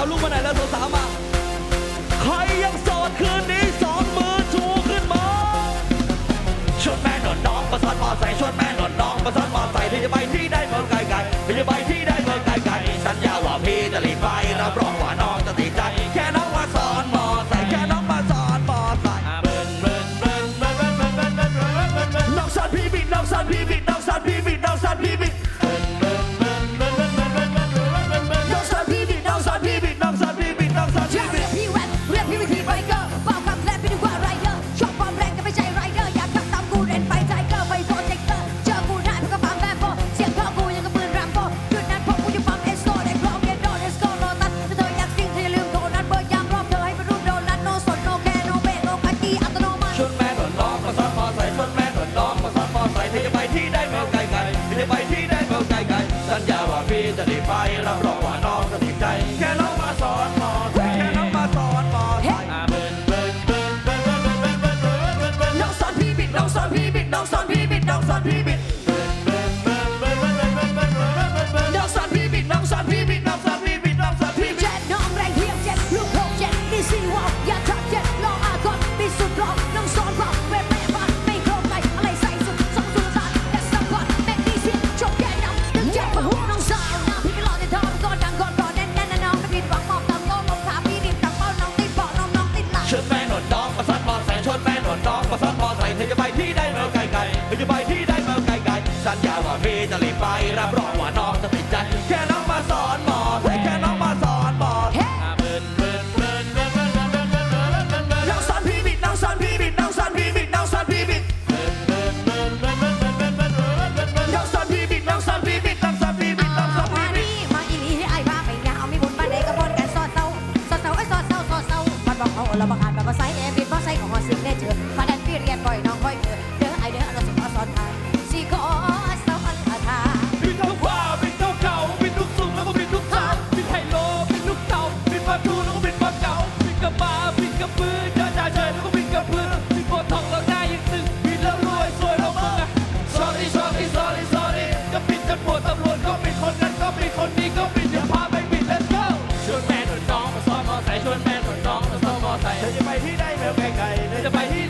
าวลูกมาไหนแล้วโทรสาวมา ใครยังสอดคืนนี้สองมือชูขึ้นมาชวนแม่โดดน้องประสานมอใส่ชวนแม่ Italy, fire. Bro. ไกลเธอจะไปที่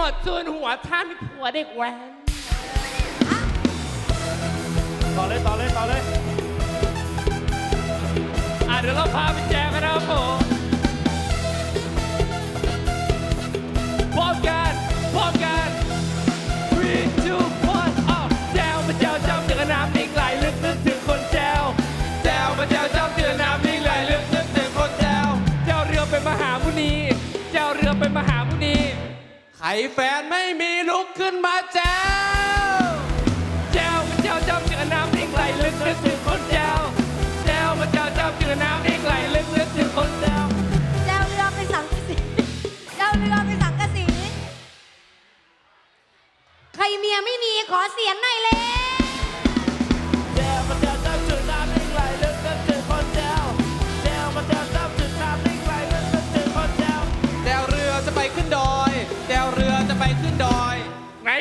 มดจูนหัวท่านผัวเด็กแว้นต่อเลยต่อเลยต่อเลย อะเดี๋ยวเราพาไปแจกันนะครับผม ไอแฟนไม่มีลุกขึ้นมาแจ้วแจ้วแจ้วแจ้วเจอน้ำ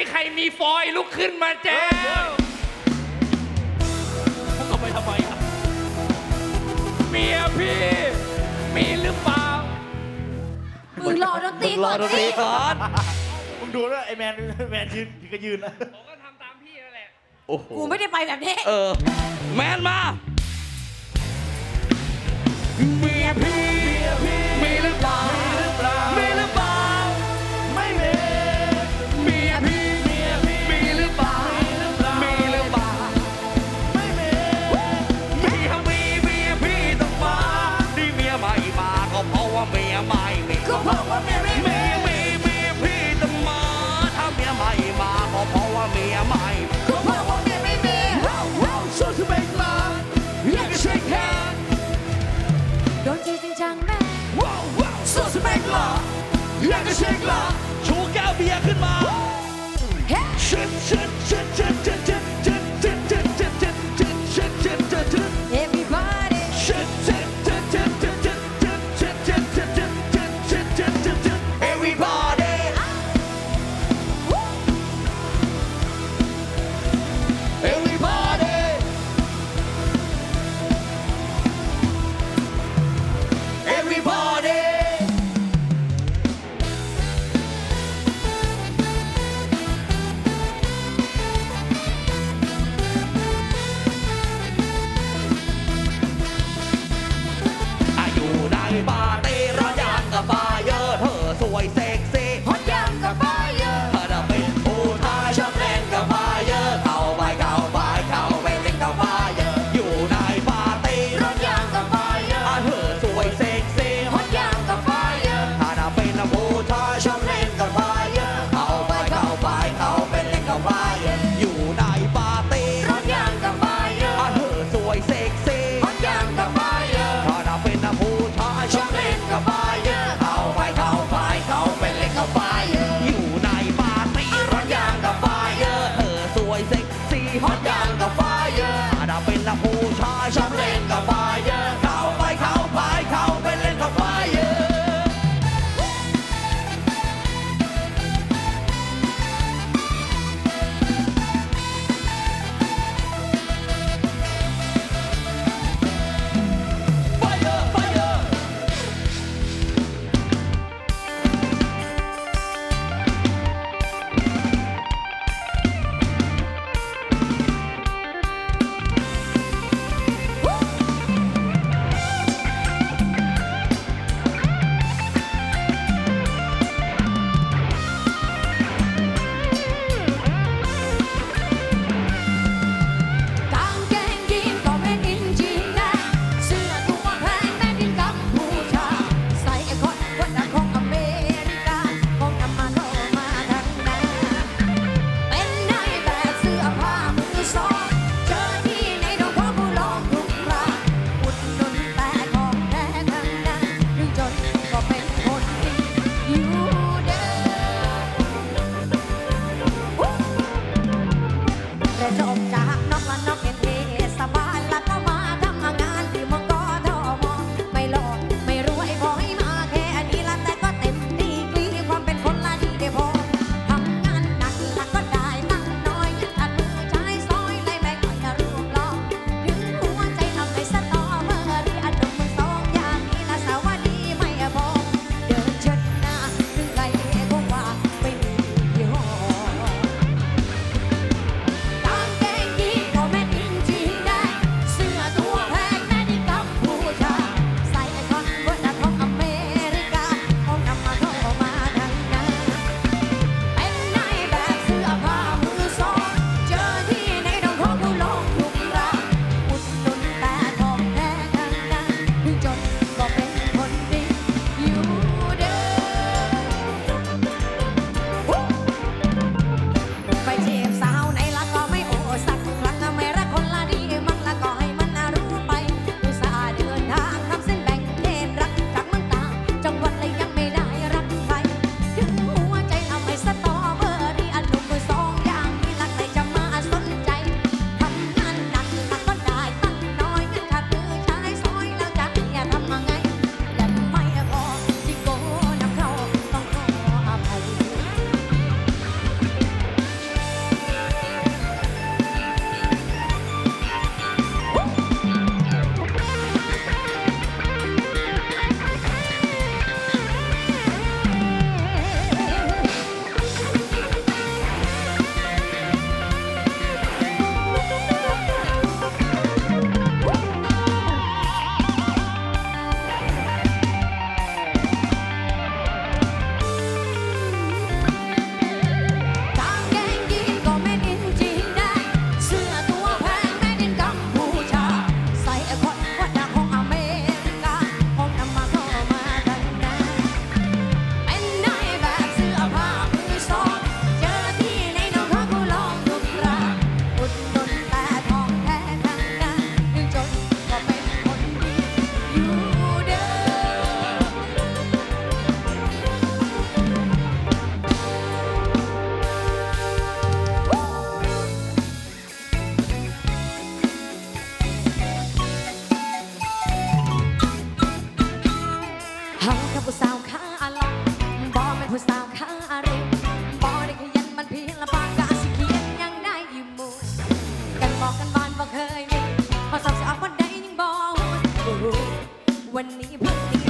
ใครมีฟอยลุกขึ้นมาแจ้วเอาไปทำไมครับเมียพี่ มีหรือเปล่า มึงรอดนตรีก่อนสินมึงดูนะไอ้แมนแมนยืนก็ยืนนะผมก็ทำตามพี่นั่นแหละกูไม่ได้ไปแบบนี้ เออ แมนมา เมียพี่ จังแม่สุดสเปกล่ออยากจะเช็คหล่อชูแก้วเบียร์ขึ้นมาชิดชิดชิดชิดชิด วันนี้วันนี้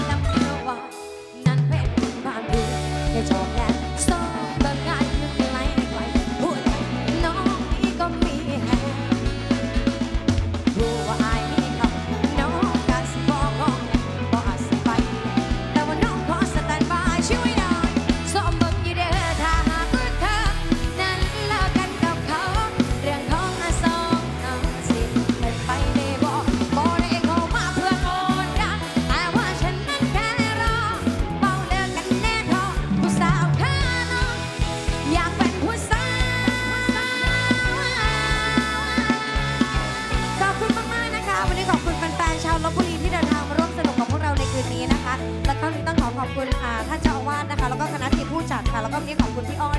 อบคุณค่ะท่านเจ้าอาวาสนะคะ แล้วก็คณะทีมผู้จัดค่ะ แล้วก็วันนี้ขอบคุณพี่อ้อยน